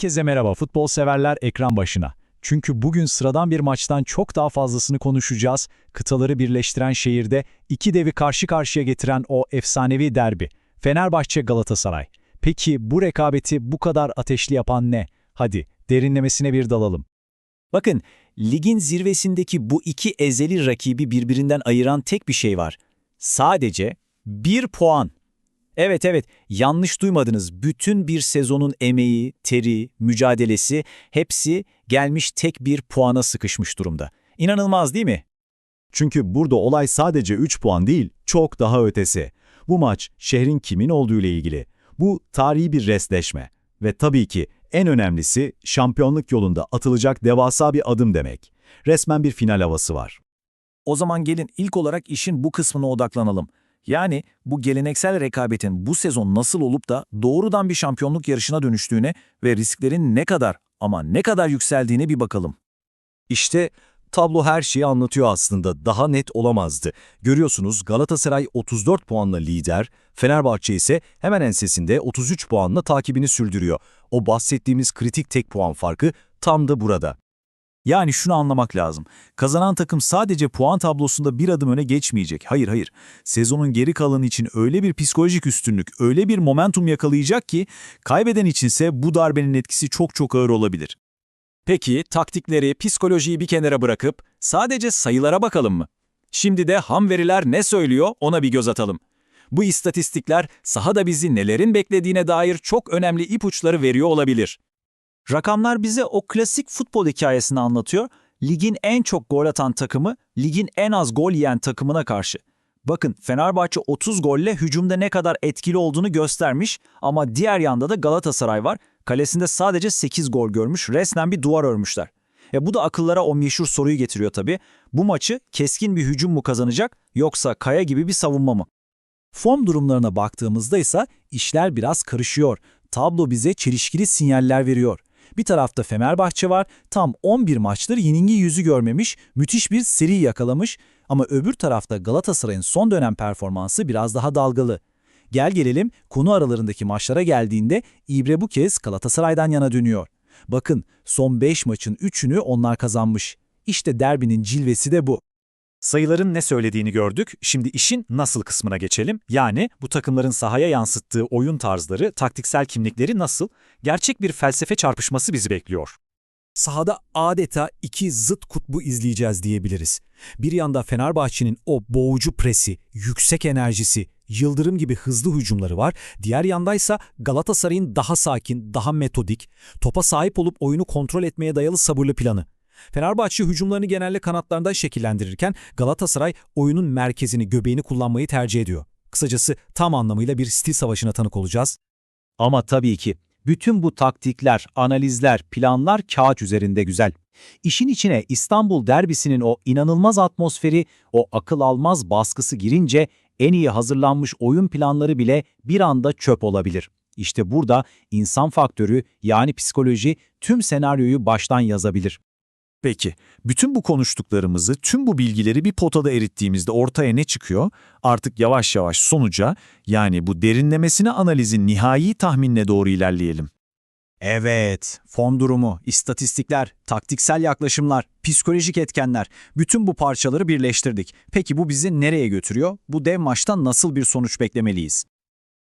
Herkese merhaba futbol severler ekran başına. Çünkü bugün sıradan bir maçtan çok daha fazlasını konuşacağız. Kıtaları birleştiren şehirde iki devi karşı karşıya getiren o efsanevi derbi. Fenerbahçe Galatasaray. Peki bu rekabeti bu kadar ateşli yapan ne? Hadi derinlemesine bir dalalım. Bakın, ligin zirvesindeki bu iki ezeli rakibi birbirinden ayıran tek bir şey var. Sadece bir puan. Evet evet, yanlış duymadınız. Bütün bir sezonun emeği, teri, mücadelesi hepsi gelmiş tek bir puana sıkışmış durumda. İnanılmaz değil mi? Çünkü burada olay sadece 3 puan değil, çok daha ötesi. Bu maç şehrin kimin olduğu ile ilgili. Bu tarihi bir resleşme. Ve tabii ki en önemlisi şampiyonluk yolunda atılacak devasa bir adım demek. Resmen bir final havası var. O zaman gelin ilk olarak işin bu kısmına odaklanalım. Yani bu geleneksel rekabetin bu sezon nasıl olup da doğrudan bir şampiyonluk yarışına dönüştüğüne ve risklerin ne kadar ama ne kadar yükseldiğine bir bakalım. İşte tablo her şeyi anlatıyor aslında. Daha net olamazdı. Görüyorsunuz Galatasaray 34 puanla lider, Fenerbahçe ise hemen ensesinde 33 puanla takibini sürdürüyor. O bahsettiğimiz kritik tek puan farkı tam da burada. Yani şunu anlamak lazım. Kazanan takım sadece puan tablosunda bir adım öne geçmeyecek. Hayır hayır. Sezonun geri kalanı için öyle bir psikolojik üstünlük, öyle bir momentum yakalayacak ki kaybeden içinse bu darbenin etkisi çok çok ağır olabilir. Peki taktikleri, psikolojiyi bir kenara bırakıp sadece sayılara bakalım mı? Şimdi de ham veriler ne söylüyor ona bir göz atalım. Bu istatistikler sahada bizi nelerin beklediğine dair çok önemli ipuçları veriyor olabilir. Rakamlar bize o klasik futbol hikayesini anlatıyor. Ligin en çok gol atan takımı, ligin en az gol yiyen takımına karşı. Bakın Fenerbahçe 30 golle hücumda ne kadar etkili olduğunu göstermiş ama diğer yanda da Galatasaray var. Kalesinde sadece 8 gol görmüş, resmen bir duvar örmüşler. E bu da akıllara o meşhur soruyu getiriyor tabii. Bu maçı keskin bir hücum mu kazanacak yoksa kaya gibi bir savunma mı? Form durumlarına baktığımızda ise işler biraz karışıyor. Tablo bize çelişkili sinyaller veriyor. Bir tarafta Fenerbahçe var, tam 11 maçtır yenilgi yüzü görmemiş, müthiş bir seri yakalamış ama öbür tarafta Galatasaray'ın son dönem performansı biraz daha dalgalı. Gel gelelim konu aralarındaki maçlara geldiğinde İbre bu kez Galatasaray'dan yana dönüyor. Bakın son 5 maçın 3'ünü onlar kazanmış. İşte derbinin cilvesi de bu. Sayıların ne söylediğini gördük. Şimdi işin nasıl kısmına geçelim. Yani bu takımların sahaya yansıttığı oyun tarzları, taktiksel kimlikleri nasıl? Gerçek bir felsefe çarpışması bizi bekliyor. Sahada adeta iki zıt kutbu izleyeceğiz diyebiliriz. Bir yanda Fenerbahçe'nin o boğucu presi, yüksek enerjisi, yıldırım gibi hızlı hücumları var. Diğer yandaysa Galatasaray'ın daha sakin, daha metodik, topa sahip olup oyunu kontrol etmeye dayalı sabırlı planı. Fenerbahçe hücumlarını genelde kanatlardan şekillendirirken Galatasaray oyunun merkezini, göbeğini kullanmayı tercih ediyor. Kısacası tam anlamıyla bir stil savaşına tanık olacağız. Ama tabii ki bütün bu taktikler, analizler, planlar kağıt üzerinde güzel. İşin içine İstanbul derbisinin o inanılmaz atmosferi, o akıl almaz baskısı girince en iyi hazırlanmış oyun planları bile bir anda çöp olabilir. İşte burada insan faktörü yani psikoloji tüm senaryoyu baştan yazabilir. Peki, bütün bu konuştuklarımızı, tüm bu bilgileri bir potada erittiğimizde ortaya ne çıkıyor? Artık yavaş yavaş sonuca, yani bu derinlemesine analizin nihai tahminine doğru ilerleyelim. Evet, form durumu, istatistikler, taktiksel yaklaşımlar, psikolojik etkenler, bütün bu parçaları birleştirdik. Peki bu bizi nereye götürüyor? Bu dev maçtan nasıl bir sonuç beklemeliyiz?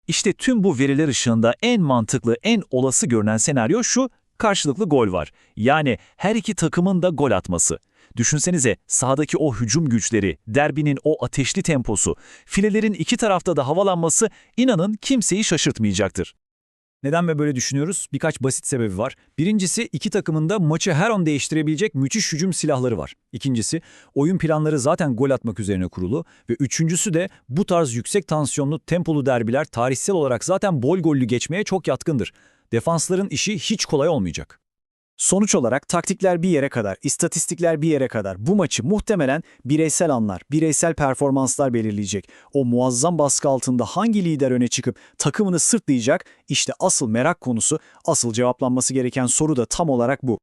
İşte tüm bu veriler ışığında en mantıklı, en olası görünen senaryo şu, karşılıklı gol var. Yani her iki takımın da gol atması. Düşünsenize sahadaki o hücum güçleri, derbinin o ateşli temposu, filelerin iki tarafta da havalanması inanın kimseyi şaşırtmayacaktır. Neden ve böyle düşünüyoruz? Birkaç basit sebebi var. Birincisi iki takımın da maçı her an değiştirebilecek müthiş hücum silahları var. İkincisi oyun planları zaten gol atmak üzerine kurulu. Ve üçüncüsü de bu tarz yüksek tansiyonlu tempolu derbiler tarihsel olarak zaten bol gollü geçmeye çok yatkındır. Defansların işi hiç kolay olmayacak. Sonuç olarak taktikler bir yere kadar, istatistikler bir yere kadar bu maçı muhtemelen bireysel anlar, bireysel performanslar belirleyecek. O muazzam baskı altında hangi lider öne çıkıp takımını sırtlayacak? İşte asıl merak konusu, asıl cevaplanması gereken soru da tam olarak bu.